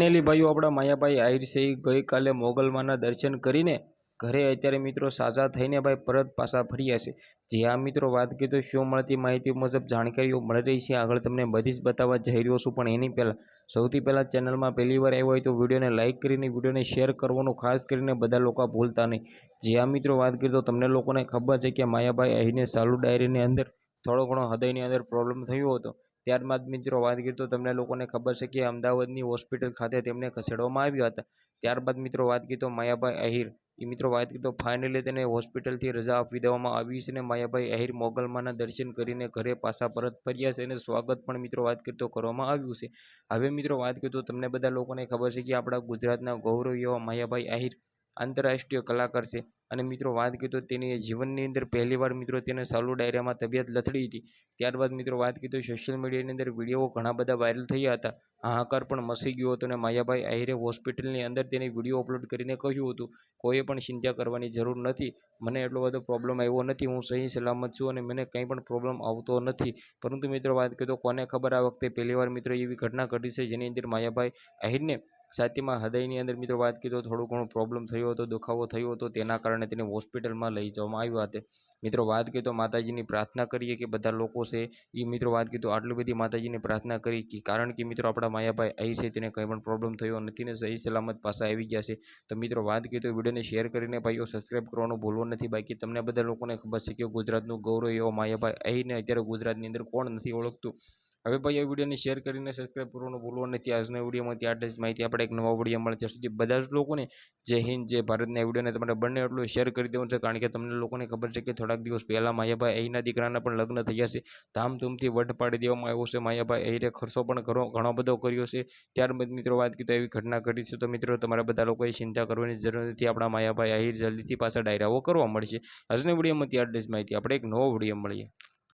Finally ભાઈઓ આપણા માયાભાઈ આહિર છે ગઈકાલે મોગલમાના દર્શન કરીને ઘરે અત્યારે મિત્રો સાજા થઈને ભાઈ પરત પાછા ફર્યા છે. જે આ મિત્રો વાત કરી તો શું મળતી માહિતી મુજબ જાણકારીઓ મળી રહી છે, આગળ તમને બધી જ બતાવવા જઈ રહ્યો છું. પણ એની પહેલાં સૌથી પહેલાં ચેનલમાં પહેલી વાર આવ્યો હોય તો વિડીયોને લાઇક કરીને વિડીયોને શેર કરવાનું ખાસ કરીને બધા લોકો ભૂલતા નહીં. જે આ મિત્રો વાત કરી તો તમને લોકોને ખબર છે કે માયાભાઈ અહીંને સાલુ ડાયરીની અંદર થોડો ઘણો હૃદયની અંદર પ્રોબ્લેમ થયો હતો. ત્યારબાદ મિત્રો વાત કરીએ તો તમને લોકોને ખબર છે કે અમદાવાદની હોસ્પિટલ ખાતે તેમને ખસેડવામાં આવ્યા હતા. ત્યારબાદ મિત્રો વાત કરીએ તો માયાભાઈ અહીર. એ મિત્રો વાત કરીએ તો ફાઇનલી તેને હોસ્પિટલથી રજા આપી દેવામાં આવી છે અને માયાભાઈ અહીર મોગલમાના દર્શન કરીને ઘરે પાછા પરત ફર્યા છે અને સ્વાગત પણ મિત્રો વાત કરીએ તો કરવામાં આવ્યું છે. હવે મિત્રો વાત કરીએ તો તમને બધા લોકોને ખબર છે કે આપણા ગુજરાતના ગૌરવ એવા માયાભાઈ આહિર આંતરરાષ્ટ્રીય કલાકાર છે. અને મિત્રો વાત કીધો તેની જીવનની અંદર પહેલીવાર મિત્રો તેને સાલુ ડાયરામાં તબિયત લથડી હતી. ત્યારબાદ મિત્રો વાત કીધો સોશિયલ મીડિયાની અંદર વીડિયો ઘણા બધા વાયરલ થયા હતા. હાહાકાર પણ મસી ગયો હતો અને માયાભાઈ આહિરે હોસ્પિટલની અંદર તેને વીડિયો અપલોડ કરીને કહ્યું હતું કોઈએ પણ ચિંતા કરવાની જરૂર નથી. મને એટલો બધો પ્રોબ્લેમ આવ્યો નથી. હું સહી સલામત છું અને મને કંઈ પણ પ્રોબ્લેમ આવતો નથી. પરંતુ મિત્રો વાત તો કોને ખબર આ વખતે પહેલીવાર મિત્રો એવી ઘટના ઘટી છે જેની અંદર માયાભાઈ આહિરને છાતીમાં હૃદયની અંદર મિત્રો વાત કીધો તો થોડું ઘણો પ્રોબ્લેમ થયો હતો, દુખાવો થયો હતો, તેના કારણે તેને હોસ્પિટલમાં લઈ જવામાં આવ્યા હતા. મિત્રો વાત કરીએ તો માતાજીની પ્રાર્થના કરીએ કે બધા લોકો છે એ મિત્રો વાત તો આટલી બધી માતાજીની પ્રાર્થના કરી કે કારણ કે મિત્રો આપણા માયાભાઈ અહીં છે, તેને કંઈ પણ પ્રોબ્લેમ થયો નથી ને સહી સલામત પાસા આવી ગયા છે. તો મિત્રો વાત કરીએ તો વિડીયોને શેર કરીને ભાઈઓ સબસ્ક્રાઈબ કરવાનું ભૂલવો નથી. બાકી તમને બધા લોકોને ખબર છે કે ગુજરાતનું ગૌરવ એવો માયાભાઈ અહીંને અત્યારે ગુજરાતની અંદર કોણ નથી ઓળખતું. હવે ભાઈ, આ વિડીયોને શેર કરીને સબસ્ક્રાઈબ કરવાનું ભૂલો નથી આજના વિડીયોમાં ત્યાં જ માહિતી આપણે એક નવા વીડિયો મળે ત્યાં સુધી બધા જ લોકોને જય હિન્દ, જય ભારતના વિડીયોને તમારે બંને એટલું શેર કરી દેવું છે, કારણ કે તમને લોકોને ખબર છે કે થોડાક દિવસ પહેલાં માયાભાઈ અહીંના દીકરાના પણ લગ્ન થયા છે. ધામધૂમથી વટ પાડી દેવામાં આવ્યો છે. માયાભાઈ અહીંરે ખર્ચો પણ ઘણો બધો કર્યો છે. ત્યારબાદ મિત્રો વાત કીધું એવી ઘટના ઘટી છે. તો મિત્રો, તમારા બધા લોકોએ ચિંતા કરવાની જરૂર નથી. આપણા માયાભાઈ આહિર જલ્દીથી પાછા ડાયરાઓ કરવા મળશે. આજના વિડીયોમાં ત્યાર જ માહિતી. આપણે એક નવો વીડિયો મળીએ.